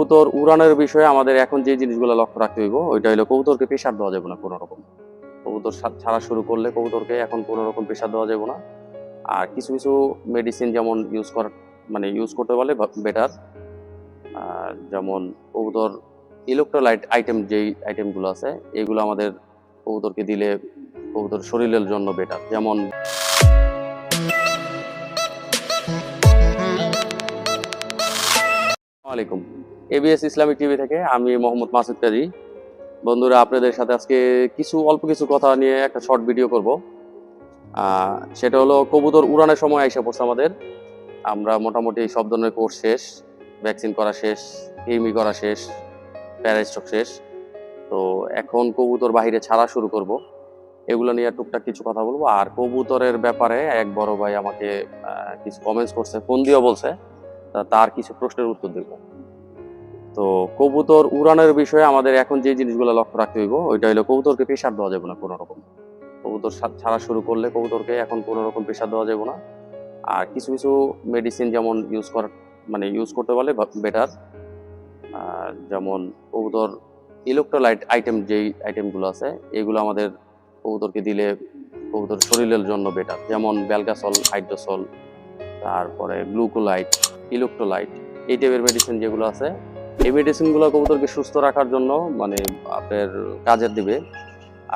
কবুতর উড়ানের বিষয়ে আমাদের এখন যে জিনিসগুলো লক্ষ্য রাখতে হইব, ওইটা হলো কবুতরকে প্রেশার দেওয়া যাবে না কোনো রকম কবুতর ছাড়া শুরু করলে কবুতরকে এখন কোনো রকম প্রেশার দেওয়া যাবে না। আর কিছু কিছু মেডিসিন যেমন ইউজ করা মানে ইউজ করতে পারলে বেটার যেমন কবুতর ইলেকট্রোলাইট আইটেম যেই আইটেমগুলো আছে, এগুলো আমাদের কবুতরকে দিলে কবুতর শরীরের জন্য বেটার যেমন আলাইকুম। এবিএস ইসলামিক টিভি থেকে, আমি মোহাম্মদ মাসুদ কাজী। বন্ধুরা, আপনাদের সাথে আজকে কিছু, অল্প কিছু কথা নিয়ে একটা শর্ট ভিডিও করব। সেটা হলো কবুতর উড়ানের সময় আইসা পড়ছে আমাদের। আমরা মোটামুটি সব ধরনের কোর্স শেষ ভ্যাকসিন করা শেষ কৃমি করা শেষ প্যারাস্টক শেষ। তো এখন কবুতর বাহিরে ছাড়া শুরু করব। এগুলো নিয়ে টুকটাক কিছু কথা বলব। আর কবুতরের ব্যাপারে এক বড় ভাই আমাকে কিছু কমেন্টস করছে, ফোন দিয়েও বলছে। তার কিছু প্রশ্নের উত্তর দেব। তো কবুতর উড়ানের বিষয়ে আমাদের এখন যে জিনিসগুলো লক্ষ্য রাখতে হইব, ওইটা হলো কবুতরকে প্রেশার দেওয়া যাবে না কোনো রকম কবুতর ছাড়া শুরু করলে কবুতরকে এখন কোনো রকম প্রেশার দেওয়া যাবে না। আর কিছু কিছু মেডিসিন যেমন ইউজ করা মানে ইউজ করতে পারলে বেটার যেমন কবুতর ইলেকট্রোলাইট আইটেম যেই আইটেমগুলো আছে, এগুলো আমাদের কবুতরকে দিলে কবুতর শরীরের জন্য বেটার যেমন ব্যালগাসল হাইড্রোসল তারপরে গ্লুকোলাইট ইলেকট্রোলাইট এই টাইপের মেডিসিন যেগুলো আছে এই মেডিসিনগুলো কবুতরকে সুস্থ রাখার জন্য মানে আপনার কাজের দিবে।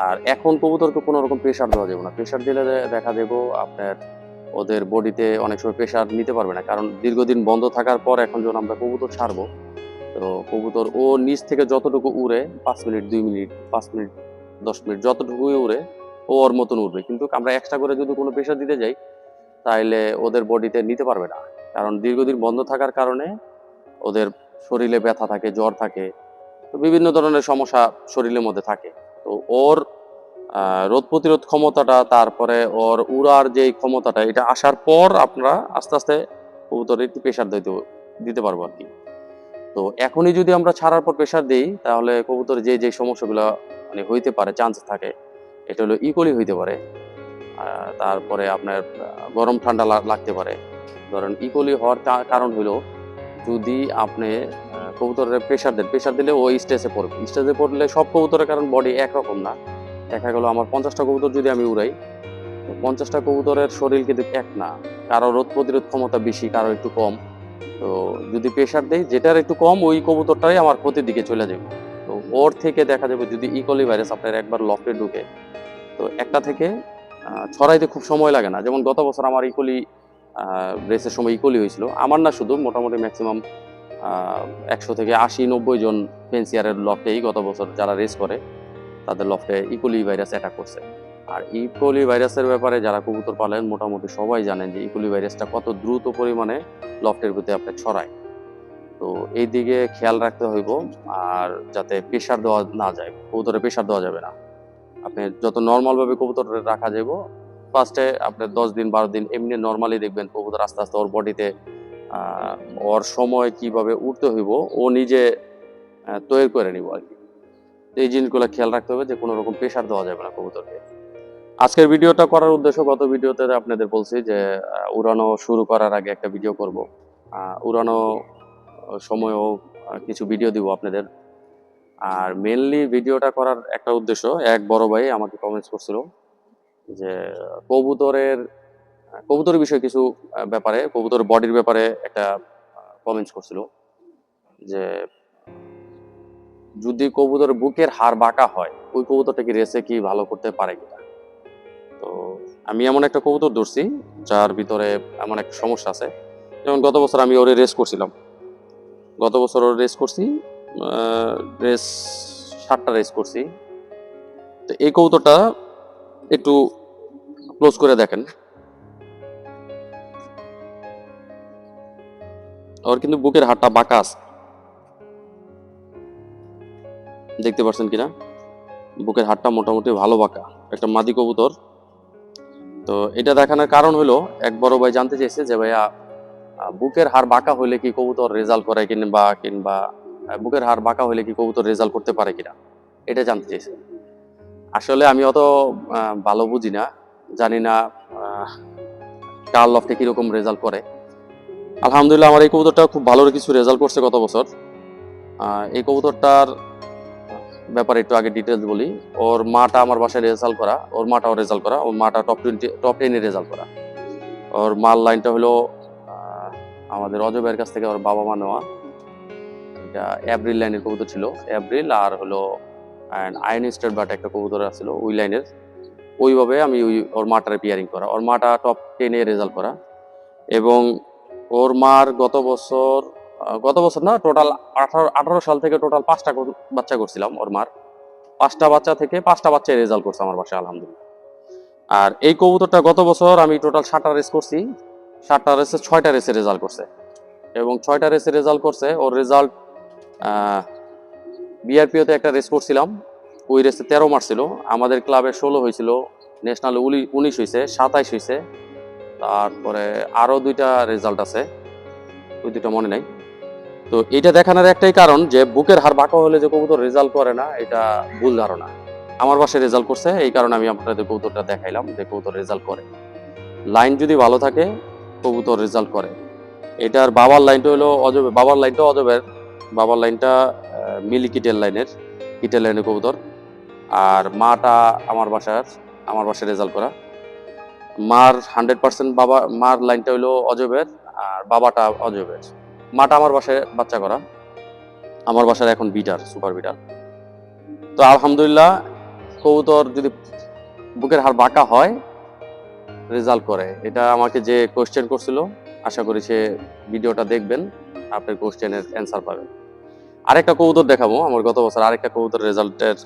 আর এখন কবুতরকে কোনো রকম প্রেশার দেওয়া যাবে না। প্রেশার দিলে দেখা যাব আপনার ওদের বডিতে অনেক সময় প্রেশার নিতে পারবে না। কারণ দীর্ঘদিন বন্ধ থাকার পর এখন যখন আমরা কবুতর ছাড়বো, তো কবুতর ও নিচ থেকে যতটুকু উড়ে, পাঁচ মিনিট, দুই মিনিট, পাঁচ মিনিট, দশ মিনিট, যতটুকুই উড়ে, ও ওর মতন উড়বে। কিন্তু আমরা এক্সট্রা করে যদি কোনো প্রেশার দিতে যাই তাহলে ওদের বডিতে নিতে পারবে না। কারণ দীর্ঘদিন বন্ধ থাকার কারণে ওদের শরীরে ব্যথা থাকে, জ্বর থাকে, তো বিভিন্ন ধরনের সমস্যা শরীরের মধ্যে থাকে। তো ওর রোগ প্রতিরোধ ক্ষমতাটা, তারপরে ওর উড়ার যে ক্ষমতাটা, এটা আসার পর আপনারা আস্তে আস্তে কবুতরের একটু প্রেশার দিতে দিতে পারব আর কি। তো এখনই যদি আমরা ছাড়ার পর প্রেশার দিই, তাহলে কবুতর যে যে সমস্যাগুলো মানে হইতে পারে চান্স থাকে, এটা হলো ইকোলি হইতে পারে তারপরে আপনার গরম ঠান্ডা লাগতে পারে। ধরেন ইকোলি হওয়ার কারণ হলো যদি আপনি কবুতরের প্রেশার দেন প্রেশার দিলে ওই স্টেজে পড়বে। স্টেজে পড়লে সব কবুতরের কারণ বডি একরকম না। দেখা গেলো আমার পঞ্চাশটা কবুতর যদি আমি উড়াই পঞ্চাশটা কবুতরের শরীর কিন্তু এক না। কারও রোগ প্রতিরোধ ক্ষমতা বেশি, কারও একটু কম। তো যদি প্রেশার দেয় যেটার একটু কম, ওই কবুতরটাই আমার ক্ষতির দিকে চলে যাবে। তো ওর থেকে দেখা যাবে যদি ইকোলি ভাইরাস আপনার একবার লফটে ঢুকে, তো একটা থেকে ছড়াইতে খুব সময় লাগে না। যেমন গত বছর আমার ইকোলি রেসের সময় ইকোলি হয়েছিল। আমার না শুধু মোটামুটি ম্যাক্সিমাম একশো থেকে আশি, নব্বই জন ফেন্সিয়ারের লফটেই গত বছর যারা রেস করে, তাদের লফটে ইকোলি ভাইরাস অ্যাটাক করছে। আর ইকোলি ভাইরাসের ব্যাপারে যারা কবুতর পালেন, মোটামুটি সবাই জানেন যে ইকোলি ভাইরাসটা কত দ্রুত পরিমাণে লফটের প্রতি আপনার ছড়ায়। তো এই দিকে খেয়াল রাখতে হইব, আর যাতে প্রেশার দেওয়া না যায়। কবুতরে প্রেশার দেওয়া যাবে না। আপনি যত নর্মালভাবে কবুতর রাখা যাব ফার্স্টে আপনার দশ দিন, বারো দিন এমনি নর্মালি দেখবেন কবুতর আস্তে আস্তে ওর বডিতে ওর সময় কীভাবে উঠতে হইব, ও নিজে তৈরি করে নিব আর কি। এই জিনিসগুলো খেয়াল রাখতে হবে যে কোনো রকম প্রেশার দেওয়া যাবে না কবুতরকে। আজকের ভিডিওটা করার উদ্দেশ্য গত ভিডিওতে আপনাদের বলছি যে উড়ানো শুরু করার আগে একটা ভিডিও করব। উড়ানো সময়ও কিছু ভিডিও দিব আপনাদের। আর মেনলি ভিডিওটা করার একটা উদ্দেশ্য, এক বড় ভাই আমাকে কমেন্টস করছিল যে, কবুতরের কবুতরের বিষয়ে কিছু ব্যাপারে, কবুতর বডির ব্যাপারে একটা কমেন্টস করছিল যে, যদি কবুতর বুকের হাড় বাঁকা হয়, ওই কবুতরটা কি রেসে কি ভালো করতে পারে কিনা? তো, আমি এমন একটা কবুতর ধরছি, যার ভিতরে এমন একটা সমস্যা আছে। যেমন গত বছর আমি ওরে রেস করছিলাম। গত বছর ওর রেস করছি রেস সাতটা রেস করছি। তো এই কবুতরটা একটু ক্লোজ করে দেখেন। ওর কিন্তু বুকের হাড়টা বাঁকা আছে। দেখতে পাচ্ছেন কিনা? বুকের হাড়টা মোটামুটি ভালো বাঁকা, একটা মাদি কবুতর। তো এটা দেখানোর কারণ হলো, এক বড় ভাই জানতে চাইছে যে ভাইয়া বুকের হাড় বাঁকা হলে কি কবুতর রেজাল্ট করে কিংবা কিংবা বুকের হাড় বাঁকা হলে কি কবুতর রেজাল্ট করতে পারে কিনা? এটা জানতে চাইছে আসলে আমি অত ভালো বুঝি না। জানি না কার লফটে কীরকম রেজাল্ট করে। আলহামদুলিল্লাহ আমার এই কবুতরটা খুব ভালো কিছু রেজাল্ট করছে গত বছর। এই কবুতরটার ব্যাপারে একটু আগে ডিটেলস বলি। ওর মাটা আমার বাসায় রেজাল্ট করা, ওর মাটাও রেজাল্ট করা, ওর মাটা টপ টোয়েন্টি টপ টেনে রেজাল্ট করা। ওর মার লাইনটা হলো আমাদের অজবের কাছ থেকে ওর বাবা মা নেওয়া। এটা এপ্রিল লাইনের কবুতর ছিল এপ্রিল আর হলো আয়ন স্টার বাট একটা কবুতর ছিল ওই লাইনের। ওইভাবে আমি ওই ওর মাটার পেয়ারিং করা, ওর মাটা টপ টেনে রেজাল্ট করা। এবং ওর মার গত বছর গত বছর না টোটাল আঠারো আঠারো সাল থেকে টোটাল পাঁচটা বাচ্চা করছিলাম ওর মার। পাঁচটা বাচ্চা থেকে পাঁচটা বাচ্চায় রেজাল্ট করছে আমার বাসায়, আলহামদুলিল্লাহ। আর এই কবুতরটা গত বছর আমি টোটাল সাতটা রেস করছি। সাতটা রেসে ছয়টা রেসে রেজাল্ট করছে। এবং ছয়টা রেসে রেজাল্ট করছে, ওর রেজাল্ট বিআরপিওতে একটা রেস করছিলাম। ওই রেসে তেরো মারছিল আমাদের ক্লাবে ষোলো হয়েছিল। ন্যাশনালে উনিশ হয়েছে, সাতাইশ হয়েছে। তারপরে আরও দুইটা রেজাল্ট আছে। ওই দুইটা মনে নাই। তো এটা দেখানোর একটাই কারণ যে, বুকের হার বাঁকা হলে যে কবুতর রেজাল্ট করে না, এটা ভুল ধারণা। আমার বাসায় রেজাল্ট করছে, এই কারণে আমি আপনাদের কবুতরটা দেখাইলাম যে কবুতর রেজাল্ট করে। লাইন যদি ভালো থাকে, কবুতর রেজাল্ট করে। এটার বাবার লাইনটা হলো অজবে বাবার লাইনটা অজবের। বাবার লাইনটা মিলি কিটেল লাইনের কিটেল লাইনের কবুতর। আর মাটা আমার বাসার, আমার বাসায় রেজাল্ট করা। মার হান্ড্রেড পার্সেন্ট বাবা, মার লাইনটা হলো অজবের, আর বাবাটা অজবের। মাটা আমার বাসায় বাচ্চা করা। আমার বাসার এখন বিটার, সুপার বিটার। তো আলহামদুলিল্লাহ, কবুতর যদি বুকের হার বাঁকা হয়, রেজাল্ট করে। এটা আমাকে যে কোশ্চেন করছিল, আশা করি সে ভিডিওটা দেখবেন আপনার কোশ্চেনের অ্যান্সার পাবেন। আরেকটা কবুতর দেখাবো, আমার গত বছর আরেকটা কবুতর রেজাল্টের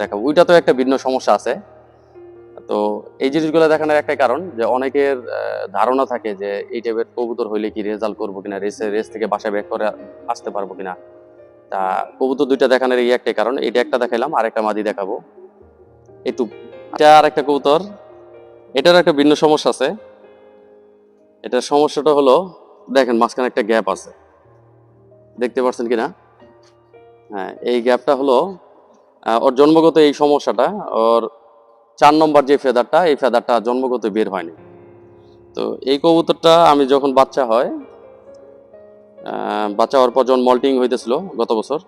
দেখাবো। ওইটা তো একটা ভিন্ন সমস্যা আছে। তো এই জিনিসগুলো দেখানোর একটাই কারণ যে অনেকের ধারণা থাকে যে এই টাইপের কবুতর হইলে কি রেজাল্ট করব কিনা রেসে রেস থেকে বাসায় ব্যাক করে আসতে পারব কিনা। তা কবুতর দুইটা দেখানোর এই একটাই কারণ। এটা একটা দেখাইলাম আর একটা মাদি দেখাবো। একটু এটা আর একটা কবুতর। এটার একটা ভিন্ন সমস্যা আছে। এটার সমস্যাটা হলো, দেখেন মাঝখানে একটা গ্যাপ আছে। দেখতে পাচ্ছেন কিনা? হ্যাঁ এই গ্যাপটা হলো ওর জন্মগত এই সমস্যাটা, ওর চার নম্বর যে ফেদারটা, এই ফেদারটা জন্মগত বের হয়নি। তো এই কবুতরটা আমি যখন বাচ্চা হয় বাচ্চা হওয়ার পর যখন মল্টিং হইতেছিল গত বছর,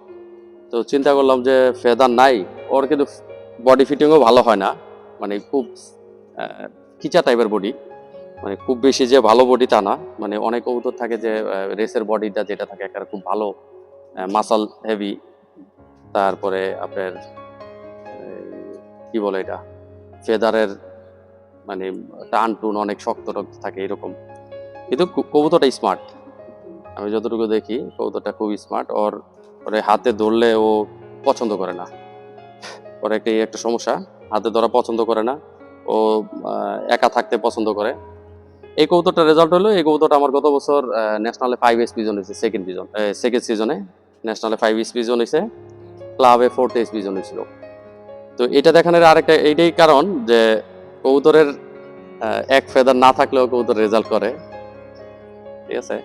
তো চিন্তা করলাম যে ফেদার নাই, ওর কিন্তু বডি ফিটিংও ভালো হয় না মানে খুব কিচা টাইপের বডি মানে খুব বেশি যে ভালো বডি তা না মানে অনেক কবুতর থাকে যে রেসের বডিটা যেটা থাকে একটা খুব ভালো মাসাল হেভি তারপরে আপনার কি বলে এটা? ফেদারের মানে টান টুন অনেক শক্ত টক্ত থাকে এরকম। কিন্তু কবুতরটা স্মার্ট আমি যতটুকু দেখি, কবুতরটা খুব স্মার্ট ওর, ওরে হাতে ধরলে ও পছন্দ করে না। ওর একটা একটা সমস্যা? হাতে ধরা পছন্দ করে না। ও একা থাকতে পছন্দ করে। এই কবুতরটা রেজাল্ট হলো, এই কবুতরটা আমার গত বছর ন্যাশনালে ফাইভ এস পিজন হয়েছে সেকেন্ড পিজন সেকেন্ড সিজনে ন্যাশনালে ফাইভ এস পিজন হয়েছে। ক্লাবে ফোর্থ এস পিজন হয়েছিল তো এটা দেখানোর আরেকটা এইটাই কারণ যে কবুতরের এক ফেদার না থাকলেও কবুতর রেজাল্ট করে। ঠিক আছে?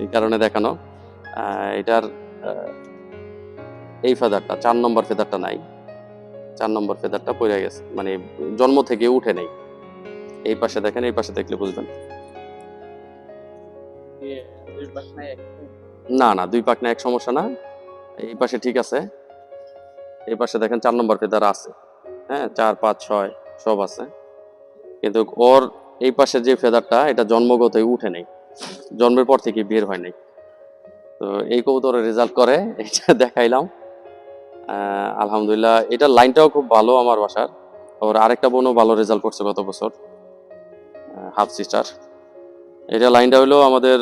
এই কারণে দেখানো। এটার এই ফেদারটা চার নম্বর ফেদারটা নাই। চার নম্বর ফেদারটা পড়ে গেছে মানে জন্ম থেকে উঠে নেই। এই পাশে দেখেন এই পাশে দেখলে বুঝবেন। না না দুই পাক না এক সমস্যা না। এই পাশে ঠিক আছে। এই পাশে দেখেন চার নম্বর ফেদার আছে। হ্যাঁ চার, পাঁচ, ছয়, সব আছে। কিন্তু ওর এই পাশে যে ফেদারটা, এটা জন্মগতই উঠে নেই। জন্মের পর থেকে বের হয় নাই। তো এই কবুতরের রেজাল্ট করে, এটা দেখাইলাম। আলহামদুলিল্লাহ এটার লাইনটাও খুব ভালো আমার বাসার। ওর আরেকটা বোনও ভালো রেজাল্ট করছে গত বছর। হাফ সিস্টার এটা লাইনটা হলো আমাদের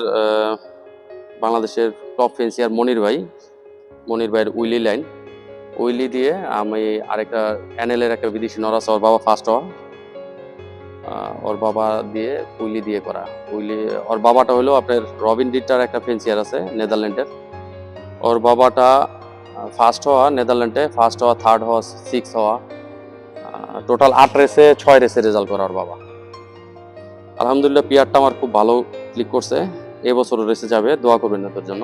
বাংলাদেশের টপ ফেন্সিয়ার মনির ভাই। মনির ভাইয়ের উইলি লাইন উইলি দিয়ে আমি আরেকটা এনএল এর একটা বিদেশি নর আছে ওর বাবা ফার্স্ট হওয়া। ওর বাবা দিয়ে উইলি দিয়ে করা। উইলি, ওর বাবাটা হলো আপনার রবিন ডিটার একটা ফেন্সিয়ার আছে নেদারল্যান্ডের। ওর বাবাটা ফার্স্ট হওয়া নেদারল্যান্ডে ফার্স্ট হওয়া থার্ড হওয়া সিক্স হওয়া। টোটাল আট রেসে ছয় রেসে রেজাল্ট করা ওর বাবা। আলহামদুলিল্লাহ পিয়ারটা আমার খুব ভালো ক্লিক করছে। এবছরও রেসে যাবে, দোয়া করবেন ওদের জন্য।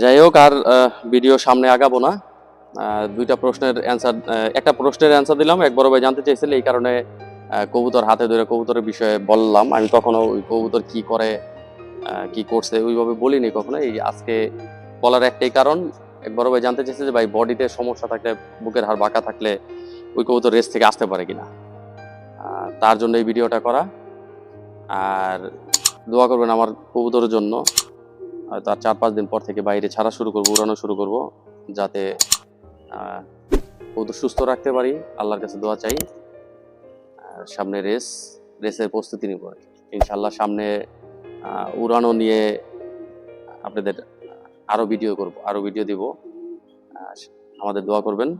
যাই হোক, আর ভিডিও সামনে আগাবো না। দুইটা প্রশ্নের অ্যান্সার একটা প্রশ্নের অ্যান্সার দিলাম। এক বড় ভাই জানতে চাইছিল এই কারণে কবুতর হাতে ধরে কবুতরের বিষয়ে বললাম। আমি তখনও ওই কবুতর কি করে কি করছে ওইভাবে বলিনি কখনো। এই আজকে বলার একটাই কারণ, এক বড় ভাই জানতে চেয়েছে যে, ভাই বডিতে সমস্যা থাকলে, বুকের হাড় বাঁকা থাকলে ওই কবুতর রেস থেকে আসতে পারে কিনা? তার জন্য এই ভিডিওটা করা। আর দোয়া করবেন আমার কবুতরের জন্য। আর চার পাঁচ দিন পর থেকে বাইরে ছাড়া শুরু করব, উড়ানো শুরু করব, যাতে কবুতর সুস্থ রাখতে পারি। আল্লাহর কাছে দোয়া চাই। সামনে রেস, রেসের প্রস্তুতি নিব ইনশাল্লাহ সামনে উড়ানো নিয়ে আপনাদের আরও ভিডিও করব আরও ভিডিও দিব। আমাদের দোয়া করবেন।